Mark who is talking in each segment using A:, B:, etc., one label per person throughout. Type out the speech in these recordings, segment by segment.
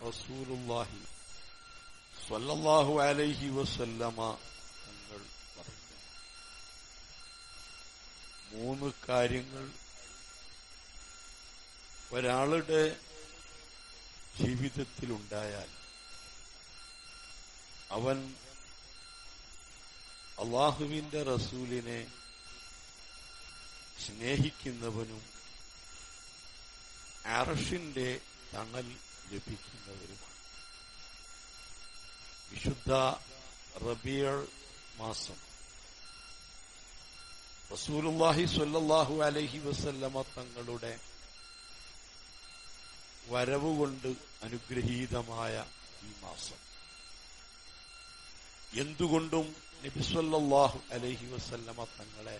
A: റസൂലുള്ളാഹി സ്വല്ലല്ലാഹു അലൈഹി വസല്ലമ തങ്ങൾ പറഞ്ഞു. മൂന്ന് കാര്യങ്ങൾ ഒരാളുടെ ജീവിതത്തിലുണ്ടായാൽ അവൻ അള്ളാഹുവിന്റെ റസൂലിനെ സ്നേഹിക്കുന്നവനും അറഷിന്റെ തണൽ ലഭിക്കുന്നവരുമാണ് വിശുദ്ധ റബിയൾ മാസം. റസൂലുല്ലാഹി സ്വല്ലല്ലാഹു അലൈഹി വസല്ലമ തങ്ങളുടെ വരവുകൊണ്ട് അനുഗ്രഹീതമായ ഈ മാസം. എന്തുകൊണ്ടും നബിസ്വല്ലാഹു അലൈഹി വസല്ലമ തങ്ങളെ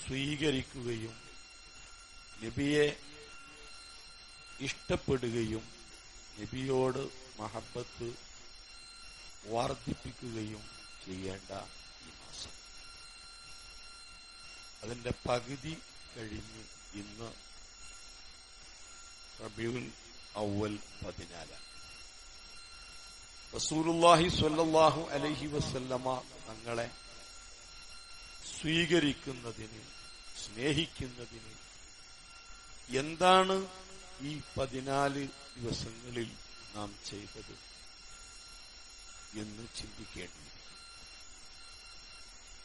A: സ്വീകരിക്കുകയും നബിയെ ഇഷ്ടപ്പെടുകയും നബിയോട് മഹബത്ത് വർദ്ധിപ്പിക്കുകയും ചെയ്യേണ്ട ഈ മാസം. അതിന്റെ പകുതി കഴിഞ്ഞ് ഇന്ന് റബിയുൽ അവൽ പതിനാലാണ്. റസൂലുല്ലാഹി സ്വല്ലല്ലാഹു അലൈഹി വസല്ലമ തങ്ങളെ സ്വീകരിക്കുന്നതിന് സ്നേഹിക്കുന്നതിന് എന്താണ് ഈ പതിനാല് ദിവസങ്ങളിൽ നാം ചെയ്തത് എന്ന് ചിന്തിക്കേണ്ടി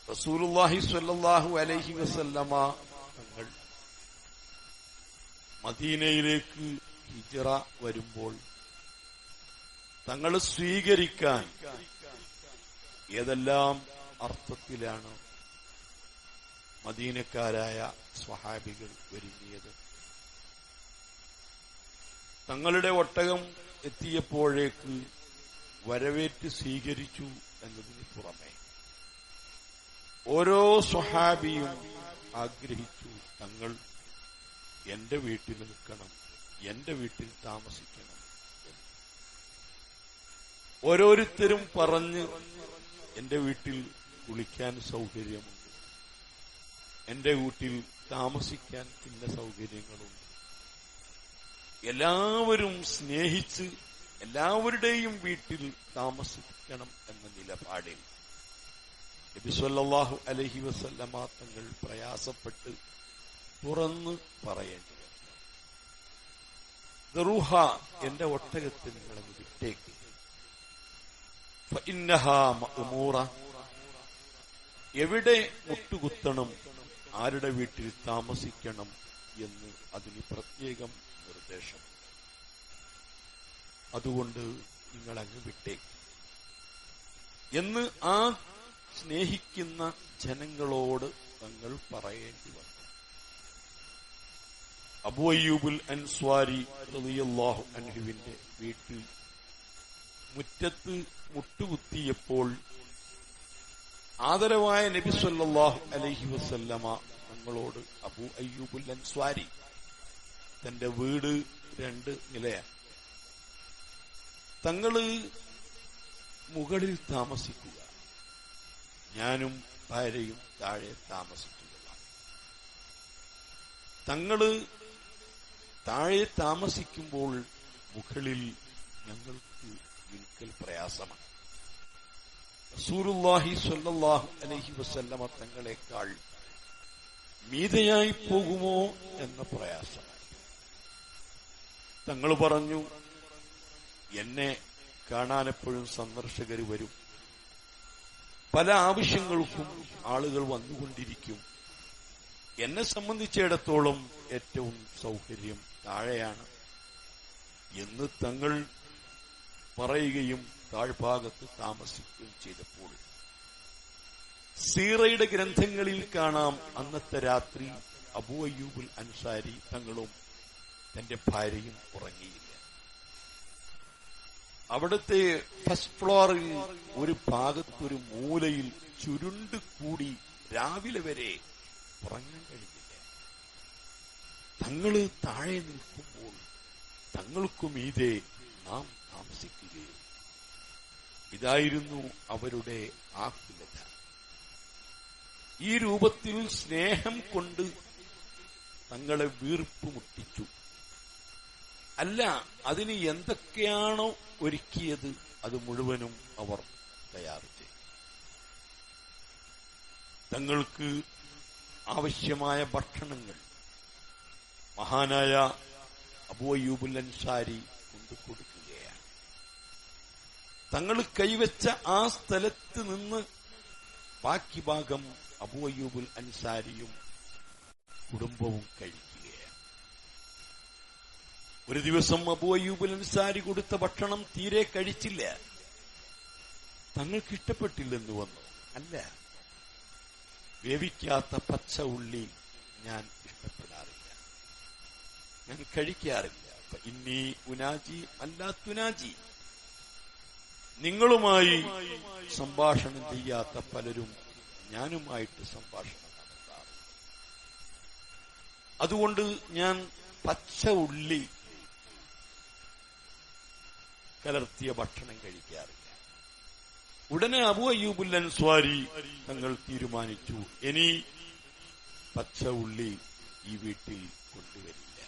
A: റസൂലുല്ലാഹി സ്വല്ലല്ലാഹു അലൈഹി വസല്ലമ തങ്ങൾ മദീനയിലേക്ക് ഹിജറ വരുമ്പോൾ തങ്ങൾ സ്വീകരിക്കാൻ ഏതെല്ലാം അർത്ഥത്തിലാണ് മദീനക്കാരായ സ്വഹാബികൾ ഒരുങ്ങിയത്? തങ്ങളുടെ ഒട്ടകം എത്തിയപ്പോഴേക്ക് വരവേറ്റ് സ്വീകരിച്ചു എന്നതിന് പുറമെ ഓരോ സ്വഹാബിയും ആഗ്രഹിച്ചു തങ്ങൾ എന്റെ വീട്ടിൽ നിൽക്കണം എന്റെ വീട്ടിൽ താമസിക്കണം ഓരോരുത്തരും പറഞ്ഞ് എന്റെ വീട്ടിൽ കുളിക്കാൻ സൗകര്യമുണ്ട് എന്റെ വീട്ടിൽ താമസിക്കാൻ പിന്നെ സൗകര്യങ്ങളുണ്ട്. എല്ലാവരും സ്നേഹിച്ച് എല്ലാവരുടെയും വീട്ടിൽ താമസിക്കണം എന്ന നിലപാടിൽ നബിസ്വല്ലാഹു അലഹി വസല്ലമ തങ്ങൾ പ്രയാസപ്പെട്ട് തുറന്ന് പറയേണ്ടി റൂഹ എന്റെ ഒട്ടകത്തിൽ നിങ്ങളങ്ങ് വിട്ടേക്ക്. എവിടെ മുട്ടുകുത്തണം ആരുടെ വീട്ടിൽ താമസിക്കണം എന്ന് അതിന് പ്രത്യേകം നിർദ്ദേശം. അതുകൊണ്ട് നിങ്ങൾ അങ്ങ് വിട്ടേക്ക്. എന്ന് ആ സ്നേഹിക്കുന്ന ജനങ്ങളോട് തങ്ങൾ പറയേണ്ടി വന്നു. അബുഅയ്യൂബുൽ അൻസ്വാരി റളിയല്ലാഹു അൻഹുവിന്റെ വീട്ടിൽ മുറ്റത്ത് മുട്ടുകുത്തിയപ്പോൾ ആദരവായ നബി സല്ലല്ലാഹു അലൈഹി വസല്ലമ തങ്ങളോട് അബൂ അയ്യൂബുൽ അൻസ്വാരി തന്റെ വീട് രണ്ട് നിലയാണ് തങ്ങൾ മുകളിൽ താമസിക്കുക. ഞാനും ഭാര്യയും താഴെ താമസിക്കുക. തങ്ങൾ താഴെ താമസിക്കുമ്പോൾ മുകളിൽ ഞങ്ങൾക്ക് നിൽക്കൽ പ്രയാസമാണ്. സൂറുല്ലാഹി സ്വല്ലാഹു അലഹി വസല്ലമ തങ്ങളെക്കാൾ മീതയായി പോകുമോ എന്ന പ്രയാസമാണ് തങ്ങൾ പറഞ്ഞു എന്നെ കാണാൻ എപ്പോഴും സന്ദർശകർ വരും. പല ആവശ്യങ്ങൾക്കും ആളുകൾ വന്നുകൊണ്ടിരിക്കും. എന്നെ സംബന്ധിച്ചിടത്തോളം ഏറ്റവും സൗകര്യം താഴെയാണ്. എന്ന് തങ്ങൾ പറയുകയും താഴ്ഭാഗത്ത് താമസിക്കുകയും ചെയ്തപ്പോൾ സീറയുടെ ഗ്രന്ഥങ്ങളിൽ കാണാം അന്നത്തെ രാത്രി അബൂ അയ്യൂബുൽ അൻസാരി തങ്ങളും തന്റെ ഭാര്യയും ഉറങ്ങിയില്ല. അവിടുത്തെ ഫസ്റ്റ് ഫ്ലോറിൽ ഒരു ഭാഗത്തൊരു മൂലയിൽ ചുരുണ്ട് കൂടി രാവിലെ വരെ ഉറങ്ങാൻ കഴിഞ്ഞില്ല. തങ്ങൾ താഴെ നിൽക്കുമ്പോൾ തങ്ങൾക്കും ഇതേ നാം താമസിക്കുകയും ഇതായിരുന്നു അവരുടെ ആകുലത. ഈ രൂപത്തിൽ സ്നേഹം കൊണ്ട് തങ്ങളെ വീർപ്പ് മുട്ടിച്ചു അല്ല അതിന് എന്തൊക്കെയാണോ ഒരുക്കിയത്? അത് മുഴുവനും അവർ തയ്യാർ ചെയ്തു. തങ്ങൾക്ക് ആവശ്യമായ ഭക്ഷണങ്ങൾ മഹാനായ അബൂയൂബുൽ അൻസാരി കൊണ്ടു കൊടുക്കുകയാണ് തങ്ങൾ കൈവച്ച ആ സ്ഥലത്ത് നിന്ന് ബാക്കി ഭാഗം അബൂയൂബുൽ അൻസാരിയും കുടുംബവും കഴിക്കുകയാണ് ഒരു ദിവസം അബു അബൂയൂബുൽ അൻസാരി കൊടുത്ത ഭക്ഷണം തീരെ കഴിച്ചില്ല. തങ്ങൾക്ക് ഇഷ്ടപ്പെട്ടില്ലെന്ന് വന്നു. അല്ല. വേവിക്കാത്ത പച്ച ഉള്ളി ഞാൻ ഇഷ്ടപ്പെടാറില്ല. ഞാൻ കഴിക്കാറില്ല. ഇന്നി ഉനാജി അല്ലാത്തുനാജി നിങ്ങളുമായി സംഭാഷണം ചെയ്യാത്ത പലരും ഞാനുമായിട്ട് സംഭാഷണം നടത്താറ് അതുകൊണ്ട് ഞാൻ പച്ച ഉള്ളി കലർത്തിയ ഭക്ഷണം കഴിക്കാറില്ല. ഉടനെ അബു അയ്യൂബുൽ അൻസ്വാരി തങ്ങൾ തീരുമാനിച്ചു ഇനി പച്ച ഉള്ളി ഈ വീട്ടിൽ കൊണ്ടുവരില്ല.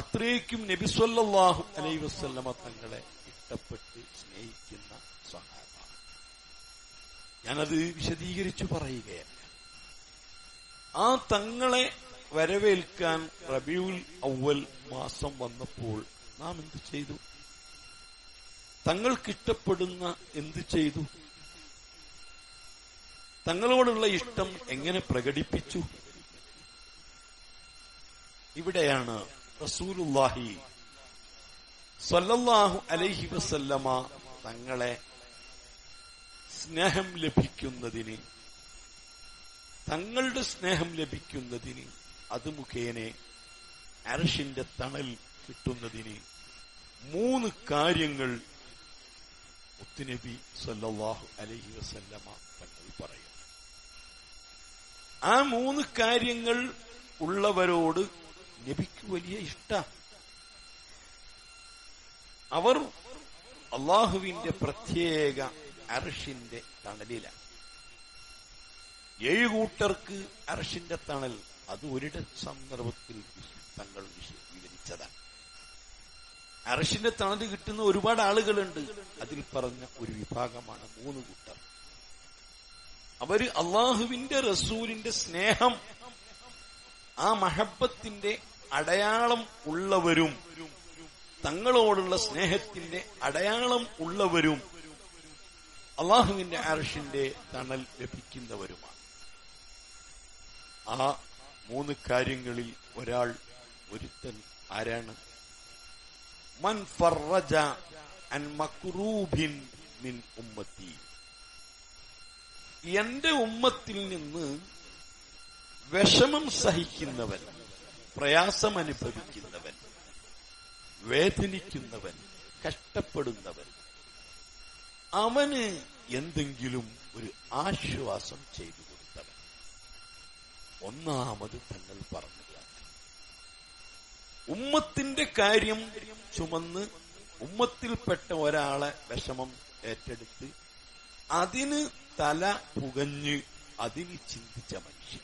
A: അത്രയ്ക്കും നബിസ്വല്ലാഹു അലൈ വസ്ല്ലമ തങ്ങളെ ഇഷ്ടപ്പെട്ട് സ്നേഹിക്കുന്ന സഹാബ ഞാനത് വിശദീകരിച്ചു പറയുകയല്ല. ആ തങ്ങളെ വരവേൽക്കാൻ റബിയുൽ ഔവൽ മാസം വന്നപ്പോൾ നാം എന്ത് ചെയ്തു? തങ്ങൾക്കിഷ്ടപ്പെടുന്ന എന്ത് ചെയ്തു? തങ്ങളോടുള്ള ഇഷ്ടം എങ്ങനെ പ്രകടിപ്പിച്ചു? ഇവിടെയാണ് റസൂലുല്ലാഹി സല്ലല്ലാഹു അലൈഹി വസല്ലമ തങ്ങളെ സ്നേഹം ലഭിക്കുന്നതിന് തങ്ങളുടെ സ്നേഹം ലഭിക്കുന്നതിന് അത് മുഖേന അരഷിന്റെ തണൽ കിട്ടുന്നതിന് മൂന്ന് കാര്യങ്ങൾ മുത്തുനബി സല്ലാഹു അലഹി വസല്ലമ തങ്ങൾ പറയുന്നു ആ മൂന്ന് കാര്യങ്ങൾ ഉള്ളവരോട് നബിക്ക് വലിയ ഇഷ്ട. അവർ അള്ളാഹുവിന്റെ പ്രത്യേക അർഷിന്റെ തണലിലാണ് ഏഴ് കൂട്ടർക്ക് അർഷിന്റെ തണൽ അത് ഒരിട സന്ദർഭത്തിൽ തങ്ങൾ വിവരിച്ചതാണ് അർഷിന്റെ തണൽ കിട്ടുന്ന ഒരുപാട് ആളുകളുണ്ട്. അതിൽ പറഞ്ഞ ഒരു വിഭാഗമാണ് മൂന്ന് കൂട്ടർ. അവർ അള്ളാഹുവിന്റെ റസൂലിന്റെ സ്നേഹം ആ മഹബത്തിന്റെ അടയാളം ഉള്ളവരും തങ്ങളോടുള്ള സ്നേഹത്തിന്റെ അടയാളം ഉള്ളവരും അള്ളാഹുവിന്റെ അർഷിന്റെ തണൽ ലഭിക്കുന്നവരുമാണ്. ആ മൂന്ന് കാര്യങ്ങളിൽ ഒരാൾ ഒരുത്തൻ ആരാണ്? മൻ ഫറജ അൻ മക്രൂബിൻ മിൻ ഉമ്മത്തി. എന്റെ ഉമ്മത്തിൽ നിന്ന് വിഷമം സഹിക്കുന്നവൻ പ്രയാസം അനുഭവിക്കുന്നവൻ വേദനിക്കുന്നവൻ കഷ്ടപ്പെടുന്നവൻ അവന് എന്തെങ്കിലും ഒരു ആശ്വാസം ചെയ്തു കൊടുത്തവൻ. ഒന്നാമത് തങ്ങൾ പറഞ്ഞതാണ് ഉമ്മത്തിന്റെ കാര്യം ചുമന്ന് ഉമ്മത്തിൽപ്പെട്ട ഒരാളെ വിഷമം ഏറ്റെടുത്ത് അതിന് തല പുകഞ്ഞ് അതിൽ ചിന്തിച്ച മനുഷ്യൻ.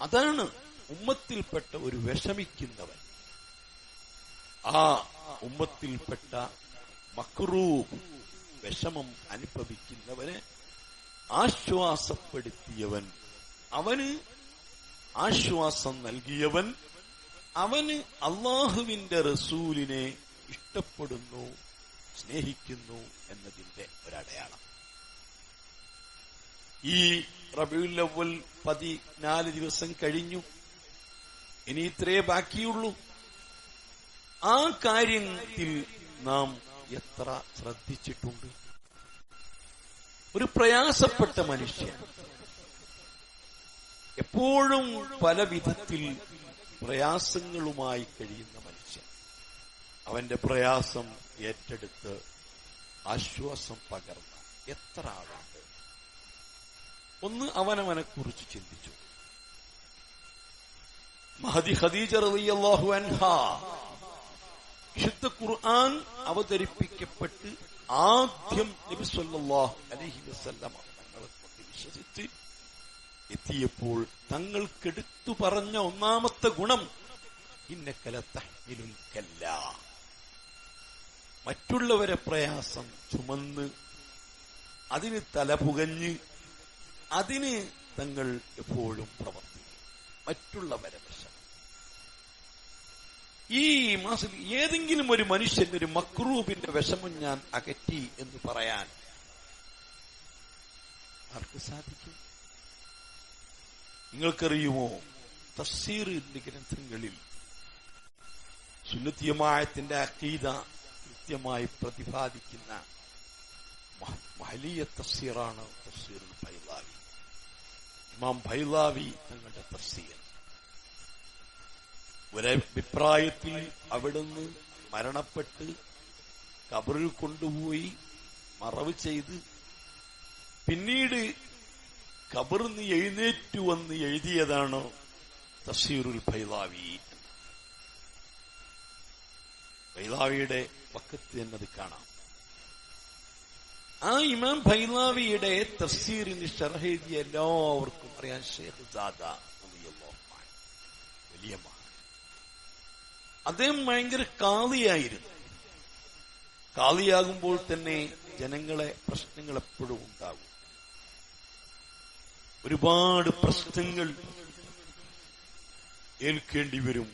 A: അതാണ് ഉമ്മത്തിൽപ്പെട്ട ഒരു വിഷമിക്കുന്നവൻ. ആ ഉമ്മത്തിൽപ്പെട്ട മക്രൂബ് വിഷമം അനുഭവിക്കുന്നവനെ ആശ്വാസപ്പെടുത്തിയവൻ. അവന് ആശ്വാസം നൽകിയവൻ അവന് അള്ളാഹുവിന്റെ റസൂലിനെ ഇഷ്ടപ്പെടുന്നു സ്നേഹിക്കുന്നു എന്നതിന്റെ ഒരടയാളം. ഈ റബിയുല്ലവൽ പതിനാല് ദിവസം കഴിഞ്ഞു. ഇനി ഇത്രേ ബാക്കിയുള്ളൂ. ആ കാര്യത്തിൽ നാം എത്ര ശ്രദ്ധിച്ചിട്ടുണ്ട്? ഒരു പ്രയാസപ്പെട്ട മനുഷ്യൻ എപ്പോഴും പല വിധത്തിൽ പ്രയാസങ്ങളുമായി കഴിയുന്ന മനുഷ്യൻ. അവന്റെ പ്രയാസം ഏറ്റെടുത്ത് ആശ്വാസം പകർന്ന എത്ര ആളുണ്ട്? ഒന്ന് അവനവനെ കുറിച്ച് ചിന്തിച്ചു. മഹദി ഖദീജ റളിയല്ലാഹു അൻഹ. വിശുദ്ധ ഖുർആൻ അവതരിപ്പിക്കപ്പെട്ട് ആദ്യം നബി സല്ലല്ലാഹു അലൈഹി വസല്ലമ എത്തിയപ്പോൾ തങ്ങൾക്കെടുത്തു പറഞ്ഞ ഒന്നാമത്തെ ഗുണം ഇന്നക്കല തഹ്മിലുൽ കല്ല. മറ്റുള്ളവരെ പ്രയാസം ചുമന്ന് അതിന് തലപുകഞ്ഞ് അതിന് തങ്ങൾ എപ്പോഴും പ്രവർത്തിക്കും. മറ്റുള്ളവരെ വശം ഈ മാസം ഏതെങ്കിലും ഒരു മനുഷ്യൻ ഒരു മക്രൂബിന്റെ വിഷമം ഞാൻ അകറ്റി എന്ന് പറയാൻ ആർക്ക് സാധിക്കും? നിങ്ങൾക്കറിയുമോ? തഫ്സീറിന്റെ ഗ്രന്ഥങ്ങളിൽ സുന്നത്തിയമായത്തിന്റെ അക്കീത കൃത്യമായി പ്രതിപാദിക്കുന്ന വലിയ തഫ്സീറാണ് തഫ്സീറുൽ ഭൈലാവി ഇമാം ഭൈലാവി തങ്ങളുടെ തഫ്സീർ. ഒരഭിപ്രായത്തിൽ അവിടുന്ന് മരണപ്പെട്ട് കബറിൽ കൊണ്ടുപോയി മറവ് ചെയ്ത് പിന്നീട് കബറിന്ന് എഴുന്നേറ്റു വന്ന് എഴുതിയതാണ്? തസീറുൽ ഫൈലാവി ഫൈലാവിയുടെ പക്കത്ത് തന്നെ അത് കാണാം. ആ ഇമാം ഫൈലാവിയുടെ തഫ്സീറിന് ഷർഹെഴുതിയ എല്ലാവർക്കും അറിയാൻ ഷേഖ് ദാദ. വലിയ അദ്ദേഹം ഭയങ്കര കാളിയായിരുന്നു. കാളിയാകുമ്പോൾ തന്നെ ജനങ്ങളെ പ്രശ്നങ്ങൾ എപ്പോഴും ഉണ്ടാകും. ഒരുപാട് പ്രശ്നങ്ങൾ ഏൽക്കേണ്ടി വരും.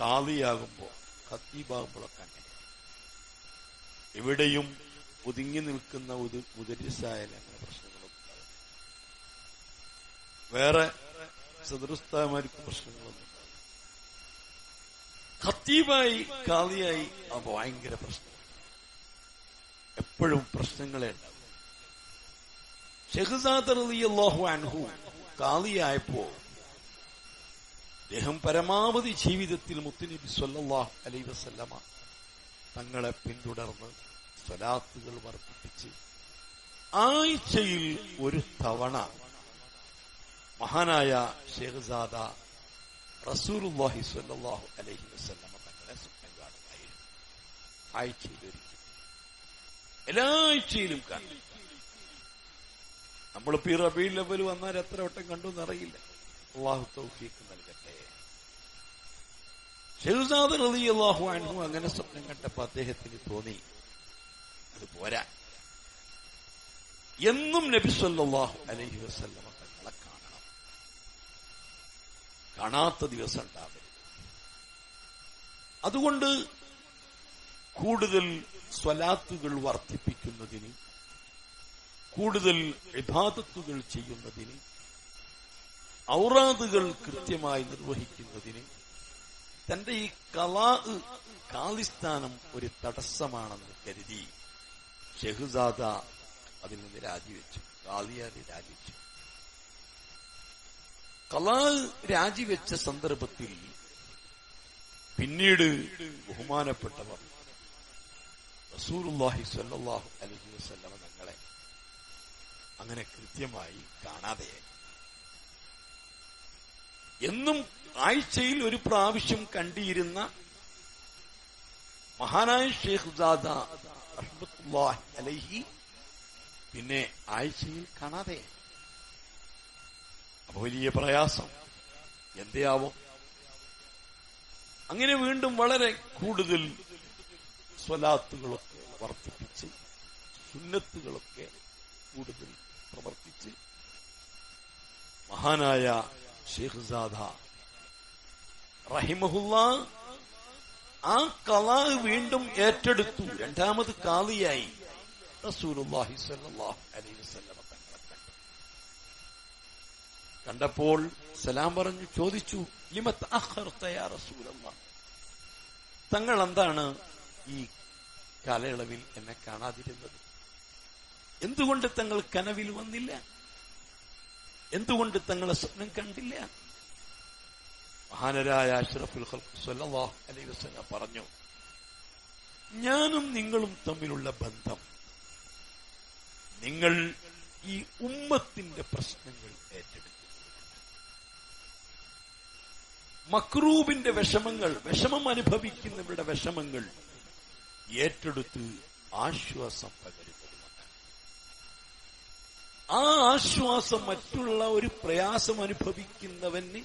A: കാളിയാകുമ്പോ ഖത്തീബാകുമ്പോഴൊക്കെ അങ്ങനെ എവിടെയും ഒതുങ്ങി നിൽക്കുന്ന ഒരു മുദരിസായാലും അങ്ങനെ പ്രശ്നങ്ങളൊന്നും വേറെ സദൃസ്ഥാമാർക്ക് പ്രശ്നങ്ങളൊന്നും കത്തീവായി കാളിയായി ഭയങ്കര പ്രശ്നം. എപ്പോഴും പ്രശ്നങ്ങളെ ഉണ്ടാവും. ഷെഹസാദ് അൻഹു കാളിയായപ്പോ അദ്ദേഹം പരമാവധി ജീവിതത്തിൽ മുത്തുനബി സല്ലല്ലാഹു അലൈഹി വസല്ലമ തങ്ങളെ പിന്തുടർന്ന് സ്വലാത്തുകൾ വർദ്ധിപ്പിച്ച് ആഴ്ചയിൽ ഒരു തവണ മഹാനായ ഷേഖ്സാദ റസൂലുള്ളാഹി സ്വല്ലല്ലാഹു അലൈഹി വസല്ലമ തങ്ങളെ സ്വപ്നം കാണുമായിരുന്നു. ആഴ്ചയിൽ ഒരിക്കൽ. എല്ലാ ആഴ്ചയിലും കാണും നമ്മളിപ്പോ ഈ റബീ ലെവൽ വന്നാൽ എത്ര വട്ടം കണ്ടു എന്നറിയില്ല. അള്ളാഹു തൗഫീഖ് നൽകട്ടെ. ഷെഹസാദ് റളി അള്ളാഹു അൻഹു അങ്ങനെ സ്വപ്നം കണ്ടപ്പോ അദ്ദേഹത്തിന് തോന്നി അത് പോരാ. എന്നും നബി സല്ലല്ലാഹു അലൈഹി വസല്ലമ തങ്ങളെ കാണണം. കാണാത്ത ദിവസം ഉണ്ടാവരുത്. അതുകൊണ്ട് കൂടുതൽ സ്വലാത്തുകൾ വർദ്ധിപ്പിക്കുന്നതിന് കൂടുതൽ ഇബാദത്തുകൾ ചെയ്യുന്നതിന് ഔറാദുകൾ കൃത്യമായി നിർവഹിക്കുന്നതിന് തന്റെ ഈ കലാ കാലിസ്ഥാനം ഒരു തടസ്സമാണെന്ന് കരുതി ഷെഹുസാദ അതിൽ നിന്ന് രാജിവെച്ചു കാളിയാരി രാജിവെച്ചു. കലാ രാജിവെച്ച സന്ദർഭത്തിൽ പിന്നീട് ബഹുമാനപ്പെട്ടവർ റസൂലുള്ളാഹി സ്വല്ലല്ലാഹു അലൈഹി വസ്ലമ തങ്ങളെ അങ്ങനെ കൃത്യമായി കാണാതെ. എന്നും ആഴ്ചയിൽ ഒരു പ്രാവശ്യം കണ്ടിരുന്ന മഹാനായ ഷേഖ് അലൈഹി പിന്നെ ആഴ്ചയിൽ കാണാതെ. അപ്പൊ വലിയ പ്രയാസം. എന്തെയാവും? അങ്ങനെ വീണ്ടും വളരെ കൂടുതൽ സ്വലാത്തുകളൊക്കെ വർദ്ധിപ്പിച്ച് സുന്നത്തുകളൊക്കെ കൂടുതൽ പ്രവർത്തിച്ച് മഹാനായ ഷെയ്ഖ് സാദ റഹിമഹുല്ല ആ കലാ വീണ്ടും ഏറ്റെടുത്തു. രണ്ടാമത് കാലിയായി റസൂലുള്ളാഹി അലൈഹി വസല്ലം കണ്ടപ്പോൾ സലാം പറഞ്ഞു ചോദിച്ചു തങ്ങൾ എന്താണ് ഈ കാലയളവിൽ എന്നെ കാണാതിരുന്നത്? എന്തുകൊണ്ട് തങ്ങൾ കനവിൽ വന്നില്ല? എന്തുകൊണ്ട് തങ്ങളെ സ്വപ്നം കണ്ടില്ല? മഹാനരായ അഷ്റഫുൽ ഖൽഖ് സ്വല്ലല്ലാഹു അലൈഹി വസല്ലം പറഞ്ഞു ഞാനും നിങ്ങളും തമ്മിലുള്ള ബന്ധം നിങ്ങൾ ഈ ഉമ്മത്തിന്റെ പ്രശ്നങ്ങൾ ഏറ്റെടുത്തു മക്രൂബിന്റെ വിഷമങ്ങൾ വിഷമം അനുഭവിക്കുന്നവരുടെ വിഷമങ്ങൾ ഏറ്റെടുത്ത് ആശ്വാസം പകരുന്നതുമാണ് ആ ആശ്വാസം മറ്റുള്ള ഒരു പ്രയാസം അനുഭവിക്കുന്നവന്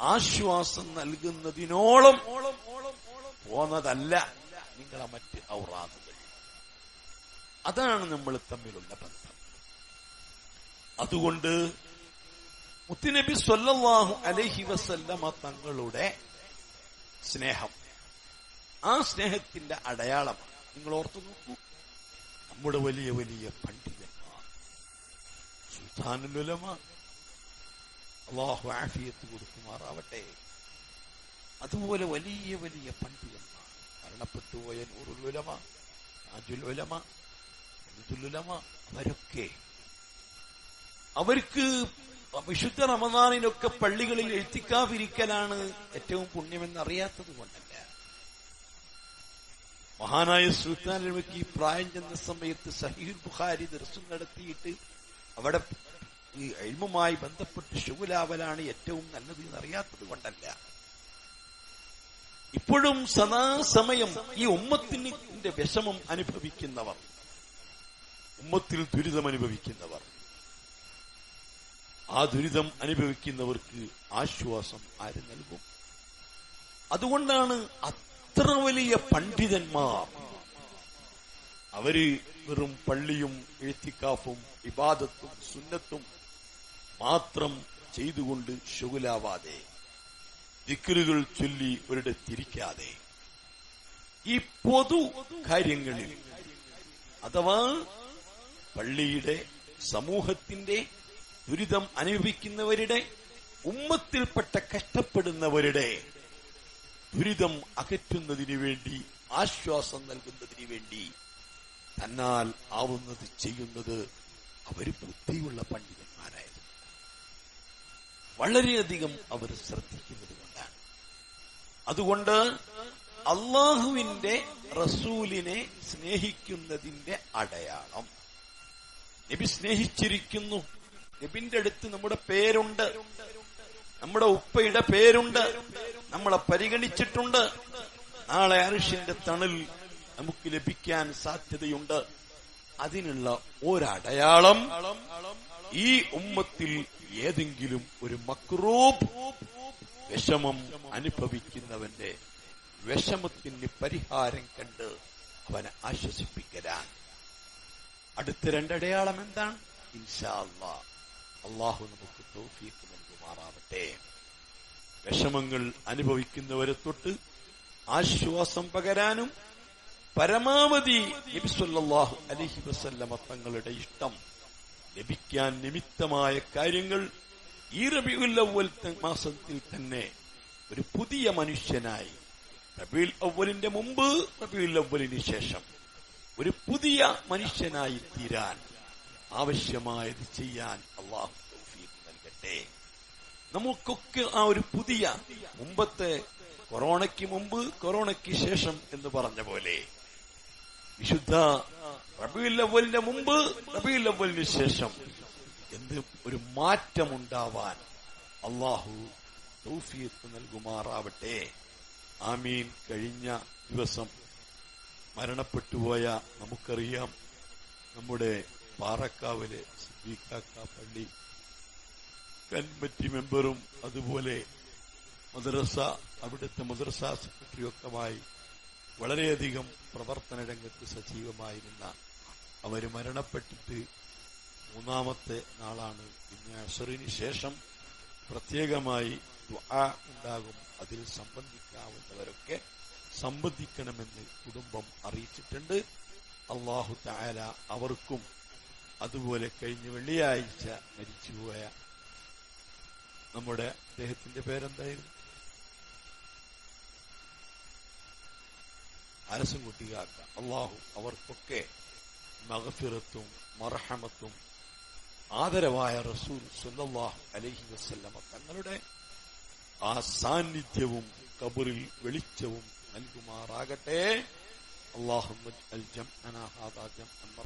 A: ആശ്വാസം നൽകുന്നതിനോളം പോന്നതല്ല നിങ്ങളെ മറ്റ് ഔറാദുകൾ. അതാണ് നമ്മൾ തമ്മിലുള്ള ബന്ധം. അതുകൊണ്ട് മുത്തുനബി സ്വല്ലല്ലാഹു അലഹി വസല്ലമ തങ്ങളുടെ സ്നേഹം ആ സ്നേഹത്തിന്റെ അടയാളമാണ്. നിങ്ങൾ ഓർത്തു നോക്കൂ നമ്മുടെ വലിയ വലിയ പണ്ഡിതന്മാർ സുൽത്താനുലമ അള്ളാഹു ആഫിയത്ത് കൊടുക്കുമാറാവട്ടെ. അതുപോലെ വലിയ വലിയ പണ്ഡിതന്മാർ മരണപ്പെട്ടുപോയ നൂറുലുലമ ഉലമ അവരൊക്കെ അവർക്ക് വിശുദ്ധ റമദാനിനൊക്കെ പള്ളികളിൽ എഴുത്തിക്കാതിരിക്കലാണ് ഏറ്റവും പുണ്യമെന്ന് അറിയാത്തത് കൊണ്ടല്ല മഹാനായ സുൽത്താൻ ഈ പ്രായം ചെന്ന സമയത്ത് സഹീർ ബുഖാരി ദർശനം നടത്തിയിട്ട് അവിടെ ഈ എഴുമുമായി ബന്ധപ്പെട്ട് ശുഗുലാവലാണ് ഏറ്റവും നല്ലത് എന്ന് അറിയാത്തത് കൊണ്ടല്ല. ഇപ്പോഴും സദാസമയം ഈ ഉമ്മത്തിന്റെ വിഷമം അനുഭവിക്കുന്നവർ ഉമ്മത്തിൽ ദുരിതം അനുഭവിക്കുന്നവർ. ആ ദുരിതം അനുഭവിക്കുന്നവർക്ക് ആശ്വാസം ആര് നൽകും? അതുകൊണ്ടാണ് അത്ര വലിയ പണ്ഡിതന്മാർ അവർ വെറും പള്ളിയും എഴുത്തിക്കാഫും ഇബാദത്തും സുന്നത്തും മാത്രം ചെയ്തുകൊണ്ട് ശുഗുലാവാതെ ദിക്കറുകൾ ചൊല്ലി ഒരിടത്തിരിക്കാതെ ഈ പൊതു കാര്യങ്ങളിൽ അഥവാ പള്ളിയുടെ സമൂഹത്തിന്റെ ദുരിതം അനുഭവിക്കുന്നവരുടെ ഉമ്മത്തിൽപ്പെട്ട കഷ്ടപ്പെടുന്നവരുടെ ദുരിതം അകറ്റുന്നതിന് വേണ്ടി ആശ്വാസം നൽകുന്നതിന് വേണ്ടി തന്നാൽ ആവുന്നത് ചെയ്യുന്നത് അവർ ബുദ്ധിയുള്ള പണ്ഡിതന്മാരായിരുന്നു. വളരെയധികം അവർ ശ്രദ്ധിക്കുന്നത് കൊണ്ടാണ്. അതുകൊണ്ട് അള്ളാഹുവിന്റെ റസൂലിനെ സ്നേഹിക്കുന്നതിന്റെ അടയാളം. നബി സ്നേഹിച്ചിരിക്കുന്നു. നബിന്റെ അടുത്ത് നമ്മുടെ പേരുണ്ട്. നമ്മുടെ ഉപ്പയുടെ പേരുണ്ട്. നമ്മളെ പരിഗണിച്ചിട്ടുണ്ട്. നാളെ അരിഷിന്റെ തണൽ നമുക്ക് ലഭിക്കാൻ സാധ്യതയുണ്ട്. അതിനുള്ള ഒരടയാളം ഈ ഉമ്മത്തിൽ ഏതെങ്കിലും ഒരു മക്രൂബ് വിഷമം അനുഭവിക്കുന്നവന്റെ വിഷമത്തിന് പരിഹാരം കണ്ട് അവനെ ആശ്വസിപ്പിക്കലാണ്. അടുത്ത രണ്ടടയാളം എന്താണ്? ഇൻഷാ അള്ളാ. അള്ളാഹു നമുക്ക് തൗഫീഖ് നൽകുമാറാവട്ടെ. വിഷമങ്ങൾ അനുഭവിക്കുന്നവരെ തൊട്ട് ആശ്വാസം പകരാനും പരമാവധി നബിസ്വല്ലാഹു അലഹി വസല്ലമ തങ്ങളുടെ ഇഷ്ടം ലഭിക്കാൻ നിമിത്തമായ കാര്യങ്ങൾ ഈ അവൽ മാസത്തിൽ തന്നെ ഒരു പുതിയ മനുഷ്യനായി. റബിയുൽ അവലിന്റെ മുമ്പ് റബിയുൽ അവലിന് ശേഷം ഒരു പുതിയ മനുഷ്യനായി തീരാൻ ആവശ്യമായത് ചെയ്യാൻ അള്ളാഹു നൽകട്ടെ. നമുക്കൊക്കെ ആ ഒരു പുതിയ മുമ്പത്തെ കൊറോണയ്ക്ക് മുമ്പ് കൊറോണയ്ക്ക് ശേഷം എന്ന് പറഞ്ഞ പോലെ വിശുദ്ധ റബിയുല്ലവലിന് മുമ്പ് റബിയുല്ലവലിന് ശേഷം എന്ത് ഒരു മാറ്റമുണ്ടാവാൻ അള്ളാഹു തൗഫീഖ് നൽകുമാറാവട്ടെ. ആമീൻ. കഴിഞ്ഞ ദിവസം മരണപ്പെട്ടുപോയ നമുക്കറിയാം നമ്മുടെ പാറക്കാവിലെ സിദ്ദീഖാക്ക പള്ളി കൺമറ്റി മെമ്പറും അതുപോലെ മദ്രസ അവിടുത്തെ മദ്രസ സെക്രട്ടറിയൊക്കെമായി വളരെയധികം പ്രവർത്തന രംഗത്ത് സജീവമായിരുന്ന അവർ മരണപ്പെട്ടിട്ട് മൂന്നാമത്തെ നാളാണ്. ഇന്ന് അസറിന് ശേഷം പ്രത്യേകമായി ഉണ്ടാകും. അതിൽ സംബന്ധിക്കാവുന്നവരൊക്കെ സംബന്ധിക്കണമെന്ന് കുടുംബം അറിയിച്ചിട്ടുണ്ട്. അള്ളാഹു താര അവർക്കും അതുപോലെ കഴിഞ്ഞ വെള്ളിയാഴ്ച മരിച്ചുപോയ നമ്മുടെ അദ്ദേഹത്തിന്റെ പേരെന്തായിരുന്നു? അരസുംകുട്ടി കുട്ടിയാക്ക അള്ളാഹു അവർക്കൊക്കെ മകഫിറത്തും മർഹമത്തും ആദരവായ റസൂൽ സുല്ലാഹു അലഹി വസ്ല്ലമ തങ്ങളുടെ ആ സാന്നിധ്യവും കബറിൽ വെളിച്ചവും നൽകുമാറാകട്ടെ. അള്ളാഹു